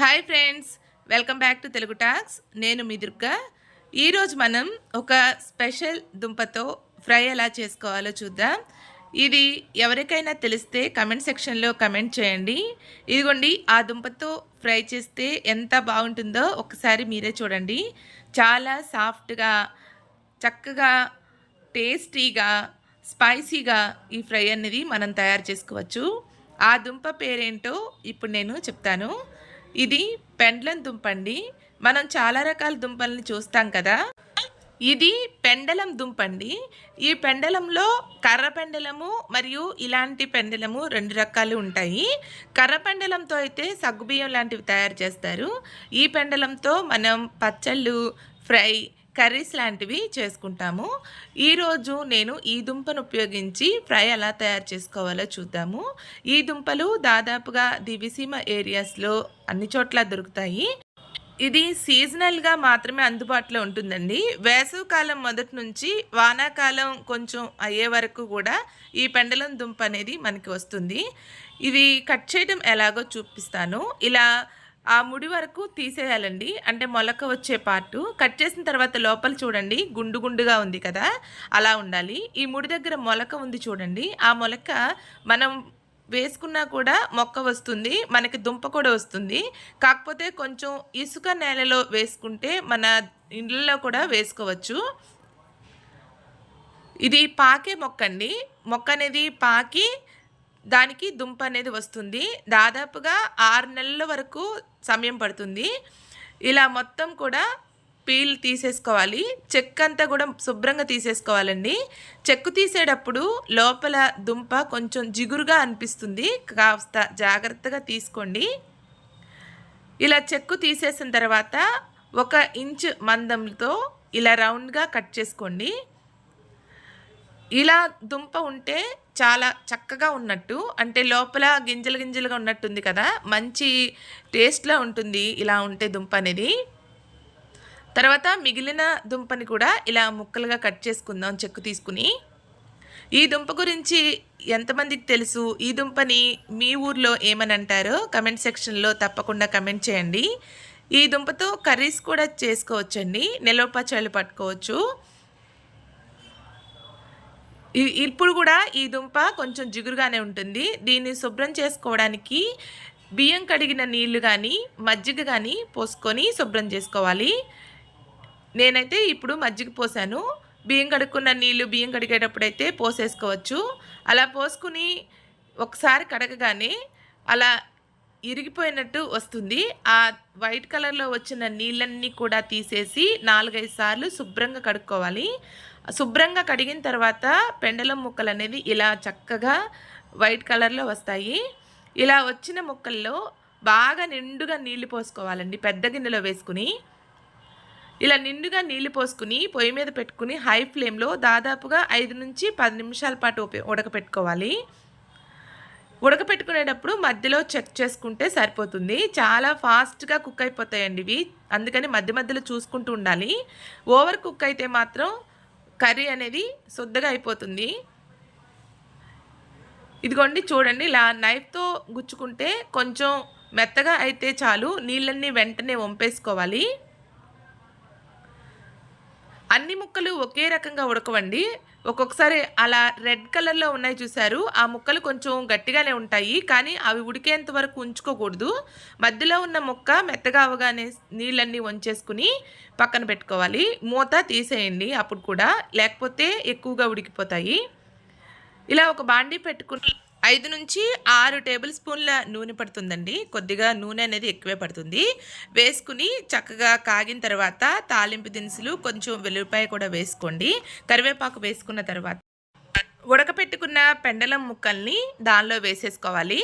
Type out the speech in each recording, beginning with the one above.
Hi friends welcome back to Telugu talks. నేను మీ దుర్గా. ఈరోజు మనం ఒక స్పెషల్ దుంపతో ఫ్రై ఎలా చేసుకోవాలో చూద్దాం. ఇది ఎవరికైనా తెలిస్తే కమెంట్ సెక్షన్లో కమెంట్ చేయండి. ఇదిగోండి ఆ దుంపతో ఫ్రై చేస్తే ఎంత బాగుంటుందో ఒకసారి మీరే చూడండి. చాలా సాఫ్ట్గా చక్కగా టేస్టీగా స్పైసీగా ఈ ఫ్రై అనేది మనం తయారు చేసుకోవచ్చు. ఆ దుంప పేరేంటో ఇప్పుడు నేను చెప్తాను. ఇది పెండ్లం దుంప అండి మనం చాలా రకాల దుంపల్ని చూస్తాం కదా. ఇది పెండలం దుంప అండి ఈ పెండలంలో కర్ర పెండలము మరియు ఇలాంటి పెండలము రెండు రకాలు ఉంటాయి. కర్ర పెండలంతో అయితే సగ్గుబియ్యం లాంటివి తయారు చేస్తారు. ఈ పెండలంతో మనం పచ్చళ్ళు ఫ్రై కర్రీస్ లాంటివి చేసుకుంటాము. ఈరోజు నేను ఈ దుంపను ఉపయోగించి ఫ్రై ఎలా తయారు చేసుకోవాలో చూద్దాము. ఈ దుంపలు దాదాపుగా దివిసీమ ఏరియాస్లో అన్ని చోట్ల దొరుకుతాయి. ఇది సీజనల్గా మాత్రమే అందుబాటులో ఉంటుందండి. వేసవికాలం మొదటి నుంచి వానాకాలం కొంచెం అయ్యే వరకు కూడా ఈ పెండలం దుంప అనేది మనకి వస్తుంది. ఇది కట్ చేయడం ఎలాగో చూపిస్తాను. ఇలా ఆ ముడి వరకు తీసేయాలండి. అంటే మొలక వచ్చే పార్టు. కట్ చేసిన తర్వాత లోపల చూడండి గుండు గుండుగా ఉంది కదా అలా ఉండాలి. ఈ ముడి దగ్గర మొలక ఉంది చూడండి. ఆ మొలక మనం వేసుకున్నా కూడా మొక్క వస్తుంది మనకి దుంప కూడా వస్తుంది. కాకపోతే కొంచెం ఇసుక నేలలో వేసుకుంటే మన ఇండ్లలో కూడా వేసుకోవచ్చు. ఇది పాకే మొక్క అండి. మొక్క అనేది పాకి దానికి దుంప అనేది వస్తుంది. దాదాపుగా ఆరు నెలల వరకు సమయం పడుతుంది. ఇలా మొత్తం కూడా పీల్ తీసేసుకోవాలి. చెక్క అంతా కూడా శుభ్రంగా తీసేసుకోవాలండి. చెక్కు తీసేటప్పుడు లోపల దుంప కొంచెం జిగురుగా అనిపిస్తుంది. కాస్త జాగ్రత్తగా తీసుకోండి. ఇలా చెక్కు తీసేసిన తర్వాత ఒక ఇంచ్ మందంతో ఇలా రౌండ్గా కట్ చేసుకోండి. ఇలా దుంప ఉంటే చాలా చక్కగా ఉన్నట్టు అంటే లోపల గింజలు గింజలుగా ఉన్నట్టుంది కదా మంచి టేస్ట్లో ఉంటుంది ఇలా ఉంటే దుంప అనేది. తర్వాత మిగిలిన దుంపని కూడా ఇలా ముక్కలుగా కట్ చేసుకుందాం చెక్కు తీసుకుని. ఈ దుంప గురించి ఎంతమందికి తెలుసు? ఈ దుంపని మీ ఊర్లో ఏమని అంటారో కమెంట్ సెక్షన్లో తప్పకుండా కమెంట్ చేయండి. ఈ దుంపతో కర్రీస్ కూడా చేసుకోవచ్చండి. నిల్వ పచ్చళ్ళు పట్టుకోవచ్చు. ఇప్పుడు కూడా ఈ దుంప కొంచెం జిగురుగానే ఉంటుంది. దీన్ని శుభ్రం చేసుకోవడానికి బియ్యం కడిగిన నీళ్ళు కానీ మజ్జిగ కానీ పోసుకొని శుభ్రం చేసుకోవాలి. నేనైతే ఇప్పుడు మజ్జిగ పోసాను. బియ్యం కడుక్కున్న నీళ్ళు బియ్యం కడిగేటప్పుడు అయితే పోసేసుకోవచ్చు. అలా పోసుకుని ఒకసారి కడగగానే అలా ఇరిగిపోయినట్టు వస్తుంది. ఆ వైట్ కలర్లో వచ్చిన నీళ్ళన్నీ కూడా తీసేసి నాలుగైదు సార్లు శుభ్రంగా కడుక్కోవాలి. శుభ్రంగా కడిగిన తర్వాత పెండలం ముక్కలు అనేది ఇలా చక్కగా వైట్ కలర్లో వస్తాయి. ఇలా వచ్చిన ముక్కల్లో బాగా నిండుగా నీళ్ళు పోసుకోవాలండి పెద్ద గిన్నెలో వేసుకుని. ఇలా నిండుగా నీళ్ళు పోసుకుని పొయ్యి మీద పెట్టుకుని హై ఫ్లేమ్లో దాదాపుగా ఐదు నుంచి పది నిమిషాల పాటు ఉడకపెట్టుకోవాలి. ఉడకపెట్టుకునేటప్పుడు మధ్యలో చెక్ చేసుకుంటే సరిపోతుంది. చాలా ఫాస్ట్గా కుక్ అయిపోతాయండి ఇవి. అందుకని మధ్య మధ్యలో చూసుకుంటూ ఉండాలి. ఓవర్ కుక్ అయితే మాత్రం కర్రీ అనేది శుద్ధగా అయిపోతుంది. ఇదిగోండి చూడండి ఇలా నైఫ్తో గుచ్చుకుంటే కొంచెం మెత్తగా అయితే చాలు. నీళ్ళన్నీ వెంటనే వంపేసుకోవాలి. అన్ని ముక్కలు ఒకే రకంగా ఉడకవండి. ఒక్కొక్కసారి అలా రెడ్ కలర్లో ఉన్నాయి చూసారు ఆ ముక్కలు కొంచెం గట్టిగానే ఉంటాయి. కానీ అవి ఉడికేంత వరకు ఉంచుకోకూడదు. మధ్యలో ఉన్న ముక్క మెత్తగా అవగానే నీళ్ళన్నీ వంచేసుకుని పక్కన పెట్టుకోవాలి. మూత తీసేయండి అప్పుడు కూడా. లేకపోతే ఎక్కువగా ఉడికిపోతాయి. ఇలా ఒక బాండీ పెట్టుకుని ఐదు నుంచి ఆరు టేబుల్ స్పూన్ల నూనె పడుతుందండి. కొద్దిగా నూనె అనేది ఎక్కువే పడుతుంది. వేసుకుని చక్కగా కాగిన తర్వాత తాలింపు దినుసులు కొంచెం వెల్లుల్లిపాయ కూడా వేసుకోండి. కరివేపాకు వేసుకున్న తర్వాత ఉడకపెట్టుకున్న పెండలం ముక్కల్ని దానిలో వేసేసుకోవాలి.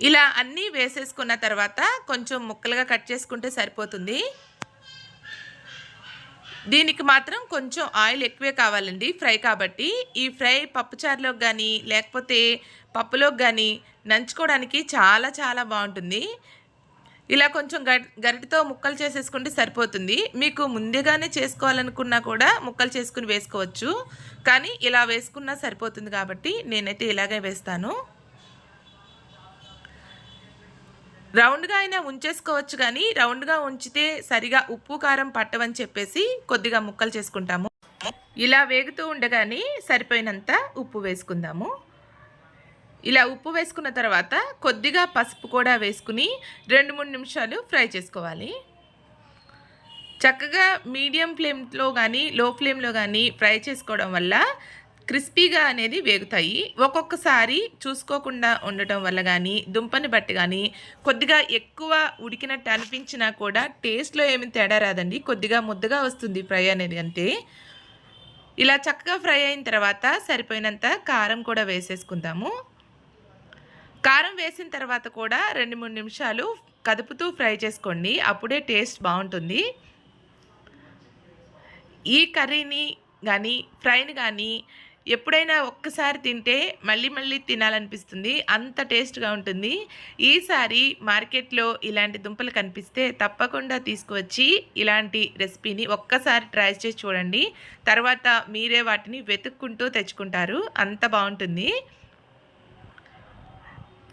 ఇలా అన్నీ వేసేసుకున్న తర్వాత కొంచెం ముక్కలుగా కట్ చేసుకుంటే సరిపోతుంది. దీనికి మాత్రం కొంచెం ఆయిల్ ఎక్కువే కావాలండి ఫ్రై కాబట్టి. ఈ ఫ్రై పప్పుచారులోకి కానీ లేకపోతే పప్పులోకి కానీ నంచుకోవడానికి చాలా చాలా బాగుంటుంది. ఇలా కొంచెం గరిటితో గరిటతో ముక్కలు చేసేసుకుంటే సరిపోతుంది. మీకు ముందుగానే చేసుకోవాలనుకున్నా కూడా ముక్కలు చేసుకుని వేసుకోవచ్చు. కానీ ఇలా వేసుకున్నా సరిపోతుంది కాబట్టి నేనైతే ఇలాగే వేస్తాను. రౌండ్గా అయినా ఉంచేసుకోవచ్చు కానీ రౌండ్గా ఉంచితే సరిగా ఉప్పు కారం పట్టవని చెప్పేసి కొద్దిగా ముక్కలు చేసుకుంటాము. ఇలా వేగుతూ ఉండగానే సరిపోయినంత ఉప్పు వేసుకుందాము. ఇలా ఉప్పు వేసుకున్న తర్వాత కొద్దిగా పసుపు కూడా వేసుకుని రెండు మూడు నిమిషాలు ఫ్రై చేసుకోవాలి. చక్కగా మీడియం ఫ్లేమ్లో కానీ లో ఫ్లేమ్లో కానీ ఫ్రై చేసుకోవడం వల్ల క్రిస్పీగా అనేది వేగుతాయి. ఒక్కొక్కసారి చూసుకోకుండా ఉండటం వల్ల కానీ దుంపని బట్టి కానీ కొద్దిగా ఎక్కువ ఉడికినట్టు అనిపించినా కూడా టేస్ట్లో ఏమి తేడా రాదండి. కొద్దిగా ముద్దగా వస్తుంది ఫ్రై అనేది అంతే ఇలా చక్కగా ఫ్రై అయిన తర్వాత సరిపోయినంత కారం కూడా వేసేసుకుందాము. కారం వేసిన తర్వాత కూడా రెండు మూడు నిమిషాలు కదుపుతూ ఫ్రై చేసుకోండి. అప్పుడే టేస్ట్ బాగుంటుంది. ఈ కర్రీని కానీ ఫ్రైని కానీ ఎప్పుడైనా ఒక్కసారి తింటే మళ్ళీ మళ్ళీ తినాలనిపిస్తుంది. అంత టేస్ట్గా ఉంటుంది. ఈసారి మార్కెట్లో ఇలాంటి దుంపలు కనిపిస్తే తప్పకుండా తీసుకువచ్చి ఇలాంటి రెసిపీని ఒక్కసారి ట్రై చేసి చూడండి. తర్వాత మీరే వాటిని వెతుక్కుంటూ తెచ్చుకుంటారు. అంత బాగుంటుంది.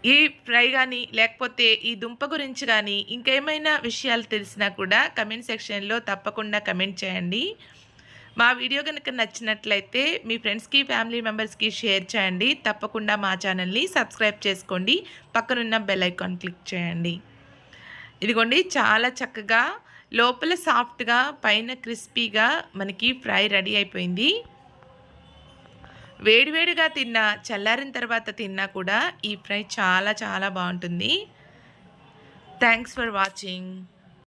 ఈ ఫ్రై కానీ లేకపోతే ఈ దుంప గురించి కానీ ఇంకేమైనా విషయాలు తెలిసినా కూడా కమెంట్ సెక్షన్లో తప్పకుండా కమెంట్ చేయండి. మా వీడియో కనుక నచ్చినట్లయితే మీ ఫ్రెండ్స్కి ఫ్యామిలీ మెంబర్స్కి షేర్ చేయండి. తప్పకుండా మా ఛానల్ని సబ్స్క్రైబ్ చేసుకోండి. పక్కనున్న బెల్ ఐకాన్ క్లిక్ చేయండి. ఇదిగోండి చాలా చక్కగా లోపల సాఫ్ట్గా పైన క్రిస్పీగా మనకి ఫ్రై రెడీ అయిపోయింది. వేడివేడిగా తిన్నా చల్లారిన తర్వాత తిన్నా కూడా ఈ ఫ్రై చాలా చాలా బాగుంటుంది. Thanks for watching.